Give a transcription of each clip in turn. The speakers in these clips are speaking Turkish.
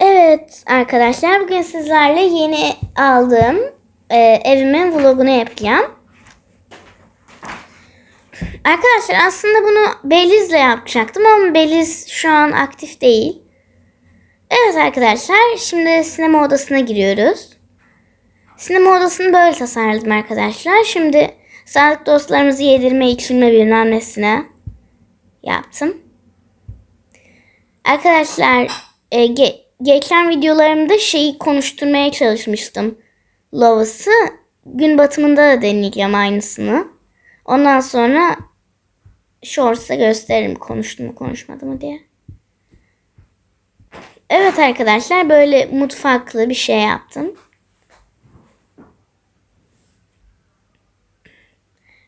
Evet arkadaşlar bugün sizlerle yeni aldığım e, evimin vlogunu yapacağım. Arkadaşlar aslında bunu Beliz'le yapacaktım ama Beliz şu an aktif değil. Evet arkadaşlar şimdi sinema odasına giriyoruz. Sinema odasını böyle tasarladım arkadaşlar. Şimdi sağlık dostlarımızı yedirme içirme bilmem nesine yaptım. Arkadaşlar e, geçen videolarımda şeyi konuşturmaya çalışmıştım. Lovas'ı. Gün batımında da deneyeceğim aynısını. Ondan sonra Shorts'a gösteririm konuştu mu konuşmadı mı diye. Evet arkadaşlar böyle mutfaklı bir şey yaptım.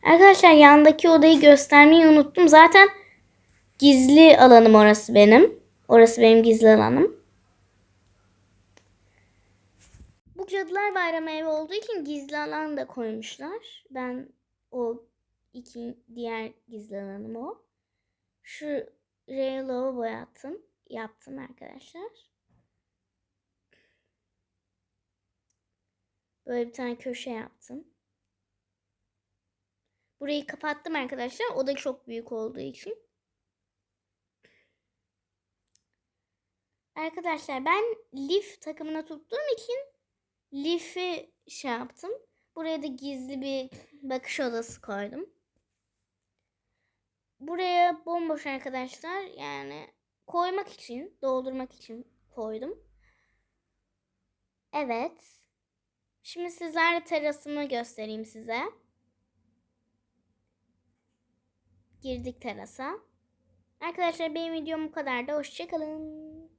Arkadaşlar yandaki odayı göstermeyi unuttum. Zaten gizli alanım orası benim. Orası benim gizli alanım. Bu Cadılar Bayramı evi olduğu için gizli alan da koymuşlar. Ben o iki diğer gizli alanım o. Şu Raylo boyattım. Yaptım arkadaşlar. Böyle bir tane köşe yaptım. Burayı kapattım arkadaşlar. O da çok büyük olduğu için. Arkadaşlar ben Leaf takımına tuttuğum için Leaf'i şey yaptım. Buraya da gizli bir bakış odası koydum. Buraya bomboş arkadaşlar yani koymak için, doldurmak için koydum. Evet. Şimdi sizlerle terasımı göstereyim size. Girdik terasa. Arkadaşlar benim videom bu kadar da. Hoşçakalın.